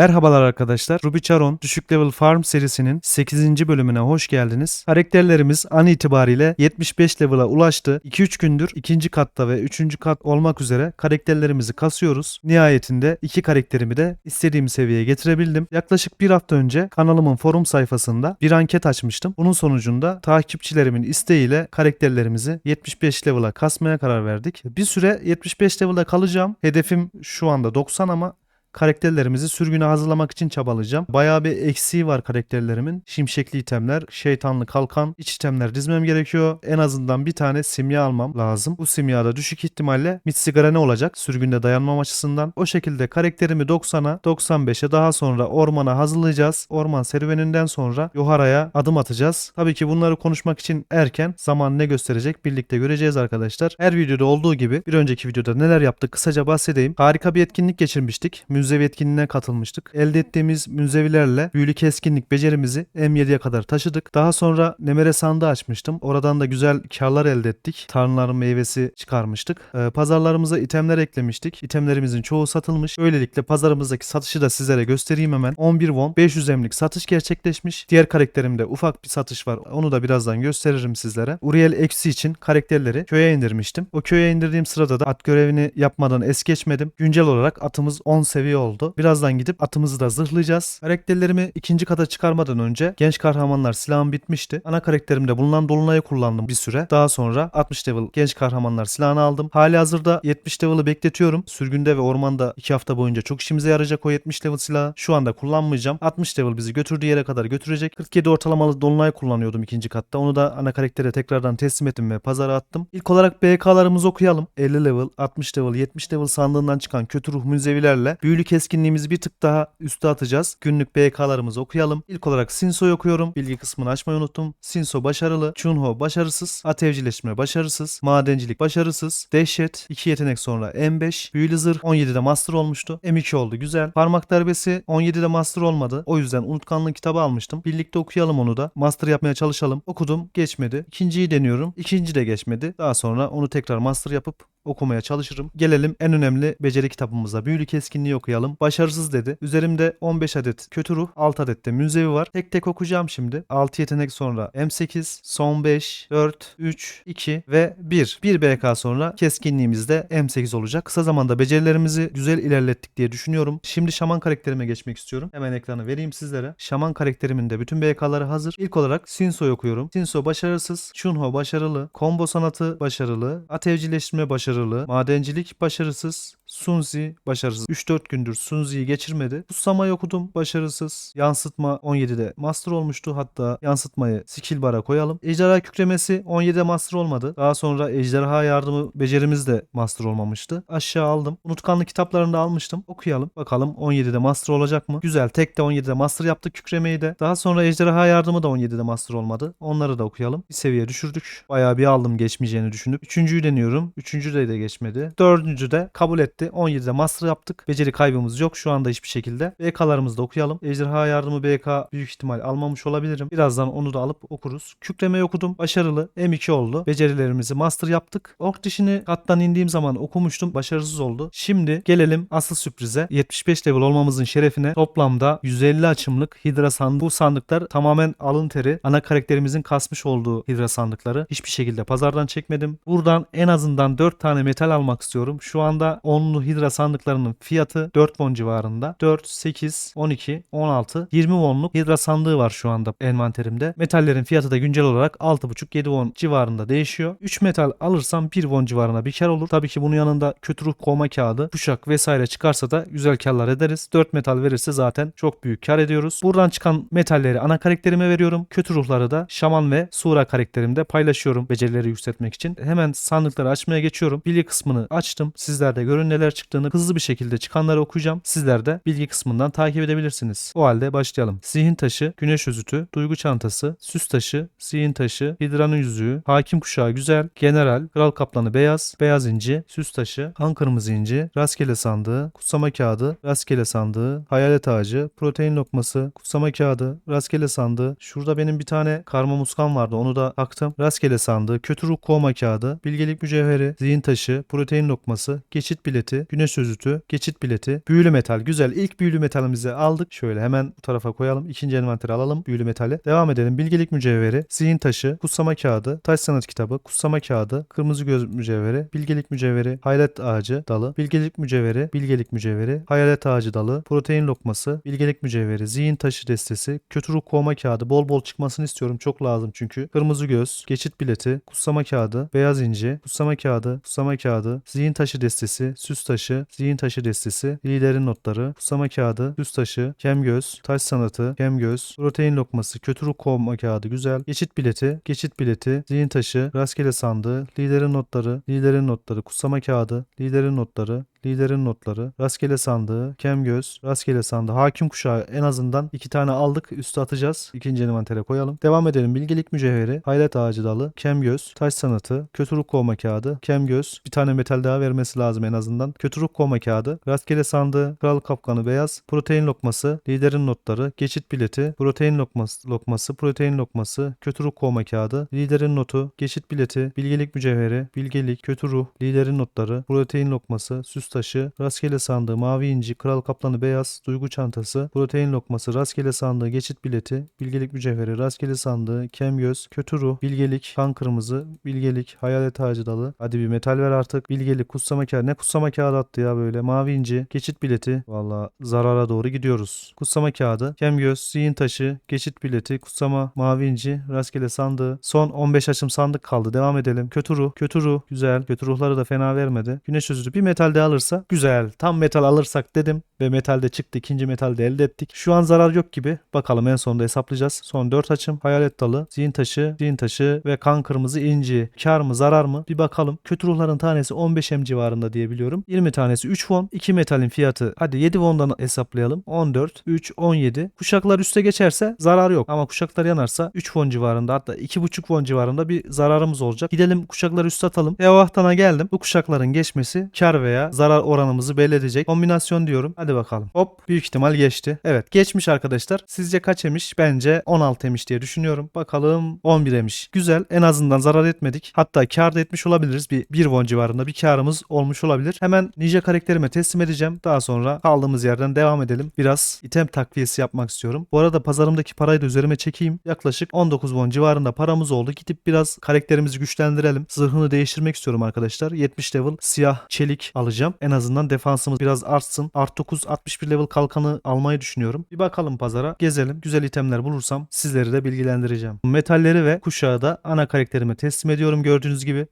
Merhabalar arkadaşlar. Ruby Charon Düşük Level Farm serisinin 8. bölümüne hoş geldiniz. Karakterlerimiz an itibariyle 75 level'a ulaştı. 2-3 gündür ikinci katta ve 3. kat olmak üzere karakterlerimizi kasıyoruz. Nihayetinde iki karakterimi de istediğim seviyeye getirebildim. Yaklaşık bir hafta önce kanalımın forum sayfasında bir anket açmıştım. Bunun sonucunda takipçilerimin isteğiyle karakterlerimizi 75 level'a kasmaya karar verdik. Bir süre 75 level'da kalacağım. Hedefim şu anda 90 ama karakterlerimizi sürgüne hazırlamak için çabalayacağım. Bayağı bir eksiği var karakterlerimin. Şimşekli itemler, şeytanlı kalkan, iç itemler dizmem gerekiyor. En azından bir tane simya almam lazım. Bu simyada düşük ihtimalle mit sigara ne olacak? Sürgünde dayanmam açısından. O şekilde karakterimi 90'a, 95'e daha sonra ormana hazırlayacağız. Orman serüveninden sonra Yohara'ya adım atacağız. Tabii ki bunları konuşmak için erken. Zaman ne gösterecek birlikte göreceğiz arkadaşlar. Her videoda olduğu gibi bir önceki videoda neler yaptık kısaca bahsedeyim. Harika bir etkinlik geçirmiştik münzevi etkinliğine katılmıştık. Elde ettiğimiz münzevilerle büyülü keskinlik becerimizi M7'ye kadar taşıdık. Daha sonra Nemere sandığı açmıştım. Oradan da güzel karlar elde ettik. Tanrıların meyvesi çıkarmıştık. Ee, pazarlarımıza itemler eklemiştik. İtemlerimizin çoğu satılmış. Böylelikle pazarımızdaki satışı da sizlere göstereyim hemen. 11 won 500 emlik satış gerçekleşmiş. Diğer karakterimde ufak bir satış var. Onu da birazdan gösteririm sizlere. Uriel eksi için karakterleri köye indirmiştim. O köye indirdiğim sırada da at görevini yapmadan es geçmedim. Güncel olarak atımız 10 seviye oldu. Birazdan gidip atımızı da zırhlayacağız. Karakterlerimi ikinci kata çıkarmadan önce genç kahramanlar silahım bitmişti. Ana karakterimde bulunan dolunayı kullandım bir süre. Daha sonra 60 level genç kahramanlar silahını aldım. Hali hazırda 70 level'ı bekletiyorum. Sürgünde ve ormanda 2 hafta boyunca çok işimize yarayacak o 70 level silahı. Şu anda kullanmayacağım. 60 level bizi götürdüğü yere kadar götürecek. 47 ortalamalı dolunay kullanıyordum ikinci katta. Onu da ana karaktere tekrardan teslim ettim ve pazara attım. İlk olarak BK'larımızı okuyalım. 50 level, 60 level, 70 level sandığından çıkan kötü ruh münzevilerle büyülü keskinliğimizi bir tık daha üste atacağız. Günlük BK'larımızı okuyalım. İlk olarak Sinso'yu okuyorum. Bilgi kısmını açmayı unuttum. Sinso başarılı. Chunho başarısız. At evcilleşme başarısız. Madencilik başarısız. Dehşet 2 yetenek sonra M5. Büyülü zırh 17'de master olmuştu. M2 oldu güzel. Parmak darbesi 17'de master olmadı. O yüzden unutkanlık kitabı almıştım. Birlikte okuyalım onu da. Master yapmaya çalışalım. Okudum. Geçmedi. İkinciyi deniyorum. İkinci de geçmedi. Daha sonra onu tekrar master yapıp okumaya çalışırım. Gelelim en önemli beceri kitabımıza. Büyülü keskinliği okuyalım. Başarısız dedi. Üzerimde 15 adet kötü ruh, 6 adet de münzevi var. Tek tek okuyacağım şimdi. 6 yetenek sonra M8, son 5, 4, 3, 2 ve 1. 1 BK sonra keskinliğimiz de M8 olacak. Kısa zamanda becerilerimizi güzel ilerlettik diye düşünüyorum. Şimdi şaman karakterime geçmek istiyorum. Hemen ekranı vereyim sizlere. Şaman karakterimin de bütün BK'ları hazır. İlk olarak Sinso'yu okuyorum. Sinso başarısız, Chunho başarılı, combo sanatı başarılı, at evcilleştirme başarılı, madencilik başarısız, Sunzi başarısız. 3-4 gündür Sunzi'yi geçirmedi. Kusamayı okudum başarısız. Yansıtma 17'de master olmuştu. Hatta yansıtmayı skill koyalım. Ejderha kükremesi 17'de master olmadı. Daha sonra ejderha yardımı becerimiz de master olmamıştı. Aşağı aldım. Unutkanlık kitaplarını da almıştım. Okuyalım. Bakalım 17'de master olacak mı? Güzel. Tek de 17'de master yaptık kükremeyi de. Daha sonra ejderha yardımı da 17'de master olmadı. Onları da okuyalım. Bir seviye düşürdük. Bayağı bir aldım geçmeyeceğini düşünüp. Üçüncüyü deniyorum. Üçüncü de de geçmedi. Dördüncü de kabul etti. 17'de master yaptık. Beceri kaybımız yok şu anda hiçbir şekilde. BK'larımızı da okuyalım. Ejderha yardımı BK büyük ihtimal almamış olabilirim. Birazdan onu da alıp okuruz. Kükremeyi okudum. Başarılı. M2 oldu. Becerilerimizi master yaptık. Ork dişini kattan indiğim zaman okumuştum. Başarısız oldu. Şimdi gelelim asıl sürprize. 75 level olmamızın şerefine toplamda 150 açımlık hidra sandığı. Bu sandıklar tamamen alın teri. Ana karakterimizin kasmış olduğu hidra sandıkları. Hiçbir şekilde pazardan çekmedim. Buradan en azından 4 tane metal almak istiyorum. Şu anda 10'lu hidra sandıklarının fiyatı 4 won civarında. 4, 8, 12, 16, 20 wonluk hidra sandığı var şu anda envanterimde. Metallerin fiyatı da güncel olarak 6,5-7 won civarında değişiyor. 3 metal alırsam 1 won civarına bir kar olur. Tabii ki bunun yanında kötü ruh kovma kağıdı, kuşak vesaire çıkarsa da güzel karlar ederiz. 4 metal verirse zaten çok büyük kar ediyoruz. Buradan çıkan metalleri ana karakterime veriyorum. Kötü ruhları da şaman ve sura karakterimde paylaşıyorum becerileri yükseltmek için. Hemen sandıkları açmaya geçiyorum. Bilgi kısmını açtım. Sizler de görün neler çıktığını hızlı bir şekilde çıkanları okuyacağım. Sizler de bilgi kısmından takip edebilirsiniz. O halde başlayalım. Zihin taşı, güneş özütü, duygu çantası, süs taşı, zihin taşı, hidranın yüzüğü, hakim kuşağı güzel, general, kral kaplanı beyaz, beyaz inci, süs taşı, kan kırmızı inci, rastgele sandığı, kutsama kağıdı, rastgele sandığı, hayalet ağacı, protein lokması, kutsama kağıdı, rastgele sandığı. Şurada benim bir tane karma muskan vardı onu da taktım. Rastgele sandığı, kötü ruh kovma kağıdı, bilgelik mücevheri, zihin taşı, protein lokması, geçit bileti, bileti, güneş özütü, geçit bileti, büyülü metal. Güzel. İlk büyülü metalimizi aldık. Şöyle hemen bu tarafa koyalım. İkinci envanteri alalım büyülü metali. Devam edelim. Bilgelik mücevheri, zihin taşı, kutsama kağıdı, taş sanat kitabı, kutsama kağıdı, kırmızı göz mücevheri, bilgelik mücevheri, hayalet ağacı dalı, bilgelik mücevheri, bilgelik mücevheri, hayalet ağacı dalı, protein lokması, bilgelik mücevheri, zihin taşı destesi, kötü ruh kovma kağıdı bol bol çıkmasını istiyorum. Çok lazım çünkü. Kırmızı göz, geçit bileti, kutsama kağıdı, beyaz inci, kutsama kağıdı, kutsama kağıdı, zihin taşı destesi, süs taşı, zihin taşı destesi, liderin notları, kutsama kağıdı, süs taşı, kem göz, taş sanatı, kem göz, protein lokması, kötü ruh kovma kağıdı güzel, geçit bileti, geçit bileti, zihin taşı, rastgele sandığı, liderin notları, liderin notları, kutsama kağıdı, liderin notları, liderin notları, rastgele sandığı, kem göz, rastgele sandığı, hakim kuşağı en azından iki tane aldık. Üste atacağız. İkinci envantere koyalım. Devam edelim. Bilgelik mücevheri, hayret ağacı dalı, kem göz, taş sanatı, kötü ruh kovma kağıdı, kem göz. Bir tane metal daha vermesi lazım en azından. Kötü ruh kovma kağıdı, rastgele sandığı, kral kapkanı beyaz, protein lokması, liderin notları, geçit bileti, protein lokması, lokması, protein lokması, kötü ruh kovma kağıdı, liderin notu, geçit bileti, bilgelik mücevheri, bilgelik, kötü ruh, liderin notları, protein lokması, süs taşı, rastgele sandığı, mavi inci, kral kaplanı beyaz, duygu çantası, protein lokması, rastgele sandığı, geçit bileti, bilgelik mücevheri, rastgele sandığı, kem göz, kötü ruh, bilgelik, kan kırmızı, bilgelik, hayalet ağacı dalı. Hadi bir metal ver artık. Bilgelik, kutsama kağıdı. Ne kutsama kağıdı attı ya böyle. Mavi inci, geçit bileti. Valla zarara doğru gidiyoruz. Kutsama kağıdı, kem göz, zihin taşı, geçit bileti, kutsama, mavi inci, rastgele sandığı. Son 15 açım sandık kaldı. Devam edelim. Kötü ruh, kötü ruh. Güzel. Kötü ruhları da fena vermedi. Güneş özürü bir metal de alırsa güzel. Tam metal alırsak dedim ve metal de çıktı. İkinci metal de elde ettik. Şu an zarar yok gibi. Bakalım en sonunda hesaplayacağız. Son 4 açım. Hayalet dalı, zihin taşı, zihin taşı ve kan kırmızı inci. Kar mı zarar mı? Bir bakalım. Kötü ruhların tanesi 15 M civarında diye biliyorum. 20 tanesi 3 won. 2 metalin fiyatı hadi 7 won'dan hesaplayalım. 14, 3, 17. Kuşaklar üste geçerse zarar yok. Ama kuşaklar yanarsa 3 won civarında hatta 2,5 won civarında bir zararımız olacak. Gidelim kuşakları üste atalım. Evahtana geldim. Bu kuşakların geçmesi kar veya zarar oranımızı belli edecek. Kombinasyon diyorum. Hadi bakalım. Hop büyük ihtimal geçti. Evet geçmiş arkadaşlar. Sizce kaç emiş? Bence 16 emiş diye düşünüyorum. Bakalım 11 emiş. Güzel. En azından zarar etmedik. Hatta kar da etmiş olabiliriz. Bir 1 won civarında bir karımız olmuş olabilir. Hemen ninja karakterime teslim edeceğim. Daha sonra kaldığımız yerden devam edelim. Biraz item takviyesi yapmak istiyorum. Bu arada pazarımdaki parayı da üzerime çekeyim. Yaklaşık 19 won civarında paramız oldu. Gidip biraz karakterimizi güçlendirelim. Zırhını değiştirmek istiyorum arkadaşlar. 70 level siyah çelik alacağım. En azından defansımız biraz artsın. Art 9 61 level kalkanı almayı düşünüyorum. Bir bakalım pazara. Gezelim. Güzel itemler bulursam sizleri de bilgilendireceğim. Metalleri ve kuşağı da ana karakterime teslim ediyorum gördüğünüz gibi.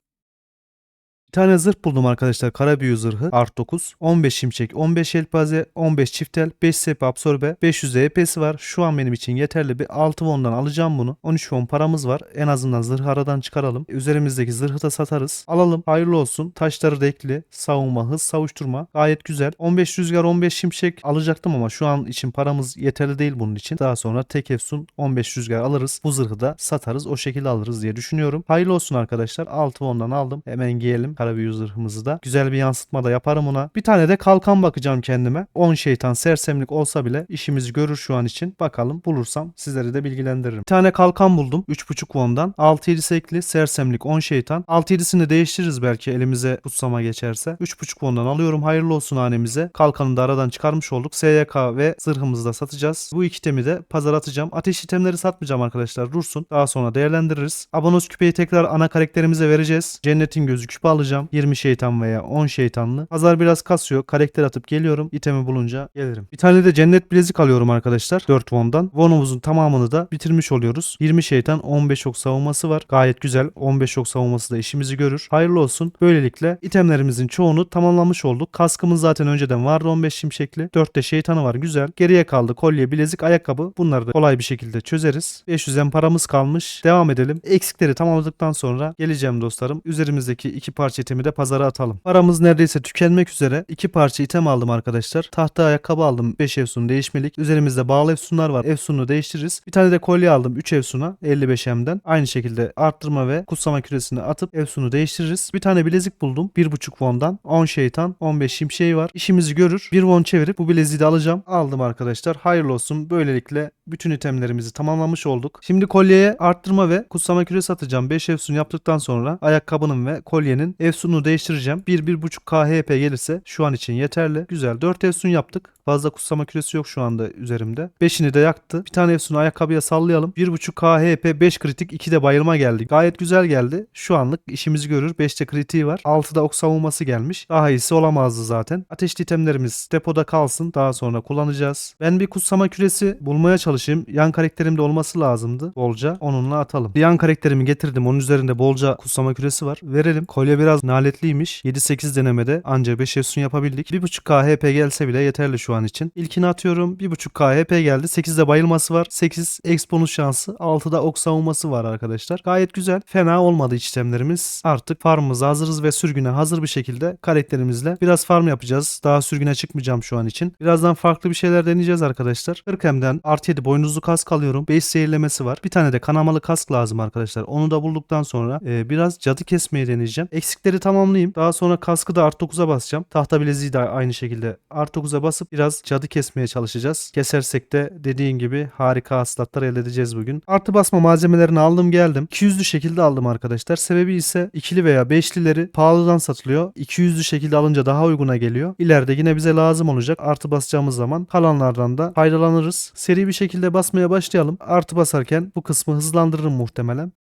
Bir tane zırh buldum arkadaşlar. Kara büyü zırhı. Art 9. 15 şimşek, 15 yelpaze, 15 çiftel, 5 sep absorbe, 500 EP'si var. Şu an benim için yeterli. Bir 6 won'dan alacağım bunu. 13 won paramız var. En azından zırhı aradan çıkaralım. Üzerimizdeki zırhı da satarız. Alalım. Hayırlı olsun. Taşları da ekli. Savunma, hız, savuşturma. Gayet güzel. 15 rüzgar, 15 şimşek alacaktım ama şu an için paramız yeterli değil bunun için. Daha sonra tek efsun 15 rüzgar alırız. Bu zırhı da satarız. O şekilde alırız diye düşünüyorum. Hayırlı olsun arkadaşlar. 6 won'dan aldım. Hemen giyelim. Kara büyü zırhımızı da. Güzel bir yansıtma da yaparım ona. Bir tane de kalkan bakacağım kendime. 10 şeytan sersemlik olsa bile işimizi görür şu an için. Bakalım bulursam sizleri de bilgilendiririm. Bir tane kalkan buldum. 3.5 won'dan. 6-7 ekli sersemlik 10 şeytan. 6-7'sini değiştiririz belki elimize kutsama geçerse. 3.5 won'dan alıyorum. Hayırlı olsun hanemize. Kalkanı da aradan çıkarmış olduk. SYK ve zırhımızı da satacağız. Bu iki itemi de pazara atacağım. Ateş itemleri satmayacağım arkadaşlar. Dursun. Daha sonra değerlendiririz. Abonos küpeyi tekrar ana karakterimize vereceğiz. Cennetin gözü küpe alacağım. 20 şeytan veya 10 şeytanlı. Pazar biraz kasıyor. Karakter atıp geliyorum. İtemi bulunca gelirim. Bir tane de cennet bilezik alıyorum arkadaşlar. 4 won'dan. Won'umuzun tamamını da bitirmiş oluyoruz. 20 şeytan 15 ok savunması var. Gayet güzel. 15 ok savunması da işimizi görür. Hayırlı olsun. Böylelikle itemlerimizin çoğunu tamamlamış olduk. Kaskımız zaten önceden vardı 15 şimşekli. 4 de şeytanı var. Güzel. Geriye kaldı kolye, bilezik, ayakkabı. Bunları da kolay bir şekilde çözeriz. 500 en paramız kalmış. Devam edelim. Eksikleri tamamladıktan sonra geleceğim dostlarım. Üzerimizdeki iki parça itemi de pazara atalım. Paramız neredeyse tükenmek üzere. İki parça item aldım arkadaşlar. Tahta ayakkabı aldım. 5 efsun değişmelik. Üzerimizde bağlı efsunlar var. Efsununu değiştiririz. Bir tane de kolye aldım 3 efsuna 55M'den. Aynı şekilde arttırma ve kutsama küresini atıp efsunu değiştiririz. Bir tane bilezik buldum. 1.5 won'dan. 10 şeytan 15 şimşeği var. İşimizi görür. 1 won çevirip bu bileziği de alacağım. Aldım arkadaşlar. Hayırlı olsun. Böylelikle bütün itemlerimizi tamamlamış olduk. Şimdi kolyeye arttırma ve kutsama küresi atacağım. 5 efsun yaptıktan sonra ayakkabının ve kolyenin Efsun'u değiştireceğim. 1-1.5 KHP gelirse şu an için yeterli. Güzel. 4 Efsun yaptık. Fazla kutsama küresi yok şu anda üzerimde. 5'ini de yaktı. Bir tane Efsun'u ayakkabıya sallayalım. 1.5 KHP 5 kritik 2 de bayılma geldi. Gayet güzel geldi. Şu anlık işimizi görür. 5'te kritiği var. 6'da ok savunması gelmiş. Daha iyisi olamazdı zaten. Ateşli itemlerimiz depoda kalsın. Daha sonra kullanacağız. Ben bir kutsama küresi bulmaya çalışayım. Yan karakterimde olması lazımdı. Bolca. Onunla atalım. Yan karakterimi getirdim. Onun üzerinde bolca kutsama küresi var. Verelim. Kolye biraz naletliymiş. 7-8 denemede anca 5 Efsun yapabildik. 1.5 KHP gelse bile yeterli şu an için. İlkini atıyorum. 1.5 KHP geldi. 8'de bayılması var. 8 X bonus şansı. 6'da ok savunması var arkadaşlar. Gayet güzel. Fena olmadı işlemlerimiz. Artık farmımıza hazırız ve sürgüne hazır bir şekilde karakterimizle biraz farm yapacağız. Daha sürgüne çıkmayacağım şu an için. Birazdan farklı bir şeyler deneyeceğiz arkadaşlar. Irkem'den artı 7 boynuzlu kask alıyorum. 5 seyirlemesi var. Bir tane de kanamalı kask lazım arkadaşlar. Onu da bulduktan sonra e, biraz cadı kesmeyi deneyeceğim. Eksikleri tamamlayayım. Daha sonra kaskı da art 9'a basacağım. Tahta bileziği de aynı şekilde art 9'a basıp biraz cadı kesmeye çalışacağız. Kesersek de dediğin gibi harika hasılatlar elde edeceğiz bugün. Artı basma malzemelerini aldım geldim. 200'lü şekilde aldım arkadaşlar. Sebebi ise ikili veya beşlileri pahalıdan satılıyor. 200'lü şekilde alınca daha uyguna geliyor. İleride yine bize lazım olacak. Artı basacağımız zaman kalanlardan da faydalanırız. Seri bir şekilde basmaya başlayalım. Artı basarken bu kısmı hızlandırırım muhtemelen.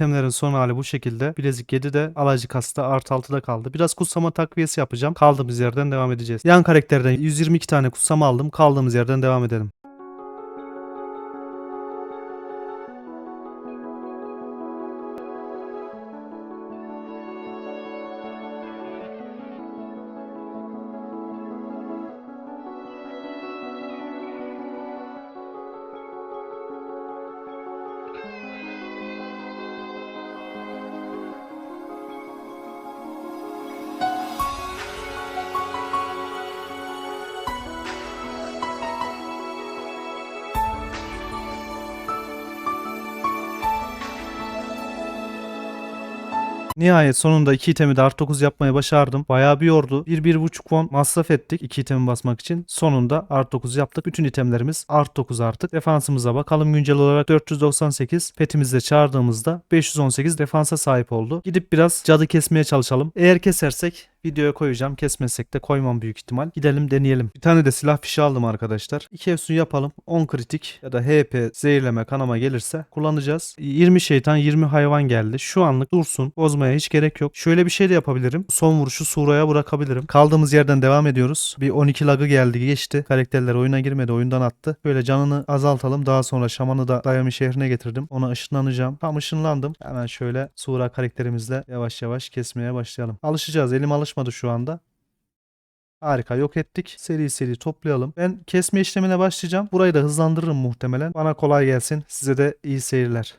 İtemlerin son hali bu şekilde. Bilezik 7'de alacı kasta artı 6'da kaldı. Biraz kutsama takviyesi yapacağım. Kaldığımız yerden devam edeceğiz. Yan karakterden 122 tane kutsama aldım. Kaldığımız yerden devam edelim. Nihayet sonunda iki itemi de art 9 yapmayı başardım. Bayağı bir yordu. 1-1.5 won masraf ettik iki itemi basmak için. Sonunda art 9 yaptık. Bütün itemlerimiz art 9 artık. Defansımıza bakalım güncel olarak 498. Petimizde çağırdığımızda 518 defansa sahip oldu. Gidip biraz cadı kesmeye çalışalım. Eğer kesersek videoya koyacağım. Kesmesek de koymam büyük ihtimal. Gidelim deneyelim. Bir tane de silah fişi aldım arkadaşlar. 2 efsun yapalım. 10 kritik ya da HP zehirleme kanama gelirse kullanacağız. 20 şeytan 20 hayvan geldi. Şu anlık dursun. Bozmaya hiç gerek yok. Şöyle bir şey de yapabilirim. Son vuruşu Sura'ya bırakabilirim. Kaldığımız yerden devam ediyoruz. Bir 12 lagı geldi geçti. Karakterler oyuna girmedi. Oyundan attı. Böyle canını azaltalım. Daha sonra şamanı da Dayami şehrine getirdim. Ona ışınlanacağım. Tam ışınlandım. Hemen şöyle Sura karakterimizle yavaş yavaş kesmeye başlayalım. Alışacağız. Elim alışmadı şu anda. Harika yok ettik. Seri seri toplayalım. Ben kesme işlemine başlayacağım. Burayı da hızlandırırım muhtemelen. Bana kolay gelsin. Size de iyi seyirler.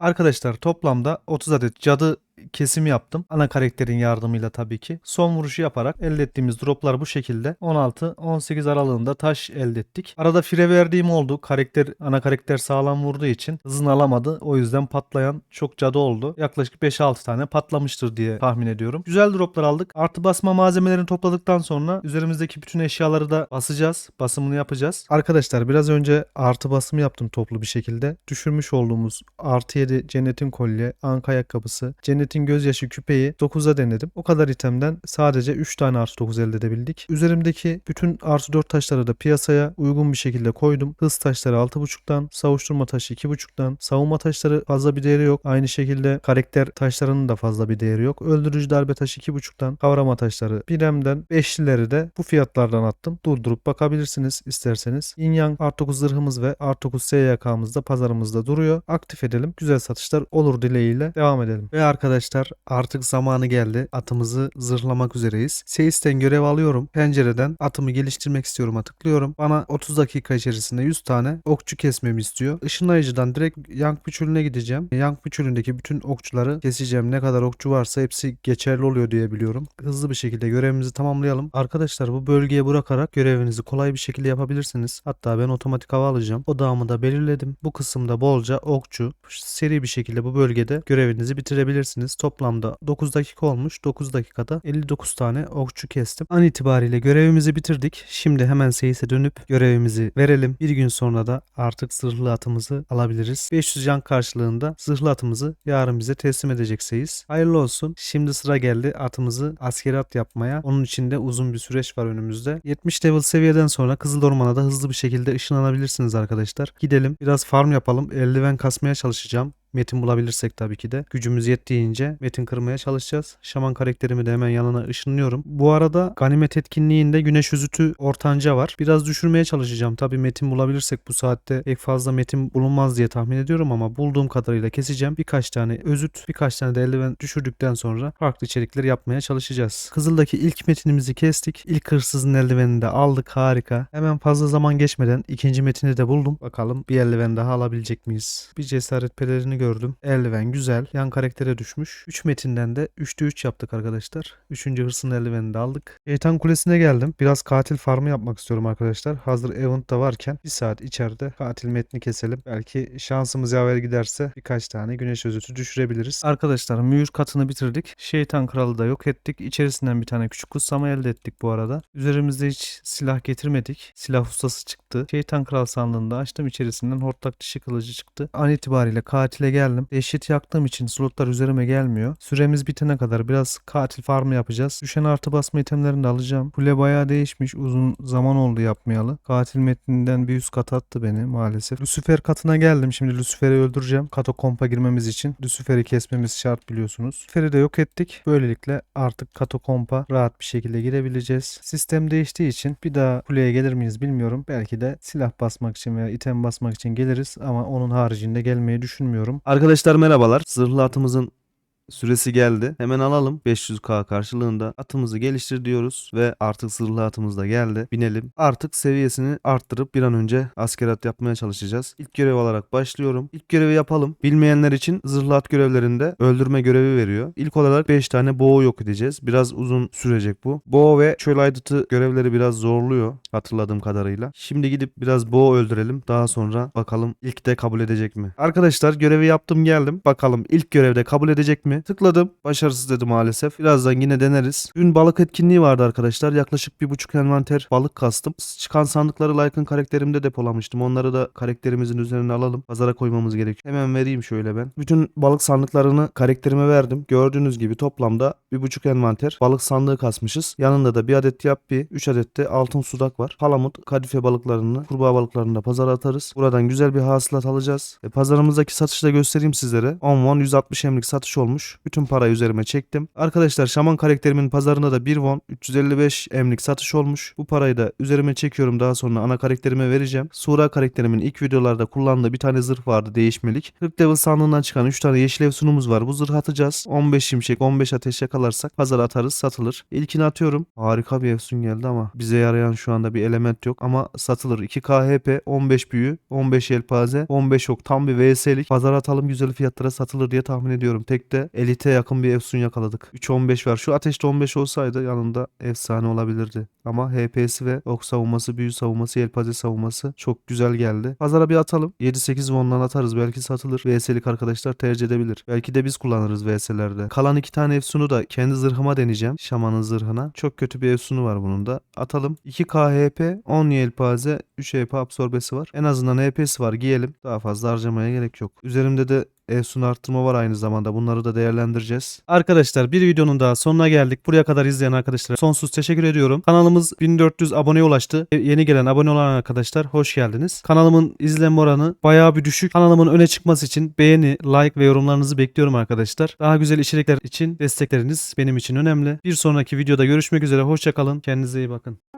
Arkadaşlar toplamda 30 adet cadı kesimi yaptım. Ana karakterin yardımıyla tabii ki. Son vuruşu yaparak elde ettiğimiz droplar bu şekilde. 16-18 aralığında taş elde ettik. Arada fire verdiğim oldu. Karakter ana karakter sağlam vurduğu için hızını alamadı. O yüzden patlayan çok cadı oldu. Yaklaşık 5-6 tane patlamıştır diye tahmin ediyorum. Güzel droplar aldık. Artı basma malzemelerini topladıktan sonra üzerimizdeki bütün eşyaları da basacağız. Basımını yapacağız. Arkadaşlar biraz önce artı basımı yaptım toplu bir şekilde. Düşürmüş olduğumuz artı 7 cennetin kolye, anka ayakkabısı, cennetin gözyaşı küpeyi 9'a denedim. O kadar itemden sadece 3 tane artı 9 elde edebildik. Üzerimdeki bütün artı 4 taşları da piyasaya uygun bir şekilde koydum. Hız taşları 6.5'tan, savuşturma taşı 2.5'tan, savunma taşları fazla bir değeri yok. Aynı şekilde karakter taşlarının da fazla bir değeri yok. Öldürücü darbe taşı 2.5'tan, kavrama taşları 1M'den 5'lileri de bu fiyatlardan attım. Durdurup bakabilirsiniz isterseniz. Yin Yang Art 9 zırhımız ve Art 9 SYK'mız da pazarımızda duruyor. Aktif edelim. Güzel satışlar olur dileğiyle devam edelim. Ve arkadaşlar artık zamanı geldi. Atımızı zırhlamak üzereyiz. Seyisten görev alıyorum. Pencereden atımı geliştirmek istiyorum tıklıyorum. Bana 30 dakika içerisinde 100 tane okçu kesmemi istiyor. Işınlayıcıdan direkt Yang Piçülü'ne gideceğim. Yang Piçülü'ndeki bütün okçuları keseceğim. Ne kadar okçu varsa hepsi geçerli oluyor diye biliyorum. Hızlı bir şekilde görevimizi tamamlayalım. Arkadaşlar bu bölgeye bırakarak görevinizi kolay bir şekilde yapabilirsiniz. Hatta ben otomatik hava alacağım. Odağımı da belirledim. Bu kısımda bolca okçu seri bir şekilde bu bölgede görevinizi bitirebilirsiniz. Toplamda 9 dakika olmuş. 9 dakikada 59 tane okçu kestim. An itibariyle görevimizi bitirdik. Şimdi hemen Seyis'e dönüp görevimizi verelim. Bir gün sonra da artık zırhlı atımızı alabiliriz. 500 can karşılığında zırhlı atımızı yarın bize teslim edecek Seyis. Hayırlı olsun. Şimdi sıra geldi atımızı askeri at yapmaya. Onun için de uzun bir süreç var önümüzde. 70 level seviyeden sonra Kızıl Orman'a da hızlı bir şekilde ışınlanabilirsiniz arkadaşlar. Gidelim biraz farm yapalım. Eldiven kasmaya çalışacağım. Metin bulabilirsek tabii ki de. Gücümüz yettiğince metin kırmaya çalışacağız. Şaman karakterimi de hemen yanına ışınlıyorum. Bu arada ganimet etkinliğinde güneş özütü ortanca var. Biraz düşürmeye çalışacağım. Tabii metin bulabilirsek bu saatte pek fazla metin bulunmaz diye tahmin ediyorum ama bulduğum kadarıyla keseceğim. Birkaç tane özüt, birkaç tane de eldiven düşürdükten sonra farklı içerikler yapmaya çalışacağız. Kızıl'daki ilk metinimizi kestik. İlk hırsızın eldivenini de aldık. Harika. Hemen fazla zaman geçmeden ikinci metini de buldum. Bakalım bir eldiven daha alabilecek miyiz? Bir cesaret pelerini gördüm. Eldiven güzel. Yan karaktere düşmüş. 3 metinden de 3'te 3 yaptık arkadaşlar. 3. hırsın eldivenini de aldık. Şeytan Kulesi'ne geldim. Biraz katil farmı yapmak istiyorum arkadaşlar. Hazır event da varken bir saat içeride katil metni keselim. Belki şansımız yaver giderse birkaç tane güneş özütü düşürebiliriz. Arkadaşlar mühür katını bitirdik. Şeytan kralı da yok ettik. İçerisinden bir tane küçük kutsama elde ettik bu arada. Üzerimizde hiç silah getirmedik. Silah ustası çıktı. Şeytan kral sandığında açtım içerisinden hortlak dişi kılıcı çıktı. An itibariyle katile geldim. Dehşet yaktığım için slotlar üzerime gelmiyor. Süremiz bitene kadar biraz katil farmı yapacağız. Düşen artı basma itemlerini de alacağım. Kule bayağı değişmiş. Uzun zaman oldu yapmayalı. Katil metninden bir üst kat attı beni maalesef. Lucifer katına geldim. Şimdi Lucifer'i öldüreceğim. Katakompa girmemiz için. Lucifer'i kesmemiz şart biliyorsunuz. Lucifer'i de yok ettik. Böylelikle artık katakompa rahat bir şekilde girebileceğiz. Sistem değiştiği için bir daha kuleye gelir miyiz bilmiyorum. Belki de silah basmak için veya item basmak için geliriz ama onun haricinde gelmeyi düşünmüyorum. Arkadaşlar merhabalar. Zırhlı atımızın süresi geldi. Hemen alalım 500k karşılığında atımızı geliştir diyoruz ve artık zırhlı atımız da geldi. Binelim. Artık seviyesini arttırıp bir an önce asker at yapmaya çalışacağız. İlk görev olarak başlıyorum. İlk görevi yapalım. Bilmeyenler için zırhlı at görevlerinde öldürme görevi veriyor. İlk olarak 5 tane boğu yok edeceğiz. Biraz uzun sürecek bu. Boğu ve çöl aydıtı görevleri biraz zorluyor hatırladığım kadarıyla. Şimdi gidip biraz boğu öldürelim. Daha sonra bakalım ilk de kabul edecek mi? Arkadaşlar görevi yaptım geldim. Bakalım ilk görevde kabul edecek mi? Tıkladım. Başarısız dedi maalesef. Birazdan yine deneriz. Dün balık etkinliği vardı arkadaşlar. Yaklaşık bir buçuk envanter balık kastım. Çıkan sandıkları Like'ın karakterimde depolamıştım. Onları da karakterimizin üzerine alalım. Pazara koymamız gerekiyor. Hemen vereyim şöyle ben. Bütün balık sandıklarını karakterime verdim. Gördüğünüz gibi toplamda bir buçuk envanter balık sandığı kasmışız. Yanında da bir adet yapbi, 3 adet de altın sudak var. Palamut, kadife balıklarını, kurbağa balıklarını da pazara atarız. Buradan güzel bir hasılat alacağız. E, pazarımızdaki satışı da göstereyim sizlere. 10 won 160 emlik satış olmuş. Bütün parayı üzerime çektim. Arkadaşlar şaman karakterimin pazarında da 1 won 355 emlik satış olmuş. Bu parayı da üzerime çekiyorum daha sonra ana karakterime vereceğim. Sura karakterimin ilk videolarda kullandığı bir tane zırh vardı değişmelik. 40 level sandığından çıkan 3 tane yeşil efsunumuz var. Bu zırh atacağız. 15 şimşek 15 ateş yakalarsak pazara atarız satılır. İlkini atıyorum. Harika bir efsun geldi ama bize yarayan şu anda bir element yok ama satılır. 2k HP 15 büyü 15 yelpaze 15 ok tam bir VS'lik. Pazara atalım güzel fiyatlara satılır diye tahmin ediyorum. Tek de elite yakın bir efsun yakaladık. 3-15 var. Şu ateşte 15 olsaydı yanında efsane olabilirdi. Ama HP'si ve ok savunması, büyü savunması, yelpaze savunması çok güzel geldi. Pazara bir atalım. 7-8 won'dan atarız. Belki satılır. VS'lik arkadaşlar tercih edebilir. Belki de biz kullanırız VS'lerde. Kalan iki tane efsunu da kendi zırhıma deneyeceğim. Şamanın zırhına. Çok kötü bir efsunu var bunun da. Atalım. 2k HP, 10 yelpaze, 3 HP absorbesi var. En azından HP'si var. Giyelim. Daha fazla harcamaya gerek yok. Üzerimde de Efsun arttırma var aynı zamanda. Bunları da değerlendireceğiz. Arkadaşlar bir videonun daha sonuna geldik. Buraya kadar izleyen arkadaşlara sonsuz teşekkür ediyorum. Kanalımız 1400 aboneye ulaştı. E, Yeni gelen abone olan arkadaşlar hoş geldiniz. Kanalımın izlenme oranı bayağı bir düşük. Kanalımın öne çıkması için beğeni, like ve yorumlarınızı bekliyorum arkadaşlar. Daha güzel içerikler için destekleriniz benim için önemli. Bir sonraki videoda görüşmek üzere. Hoşçakalın. Kendinize iyi bakın.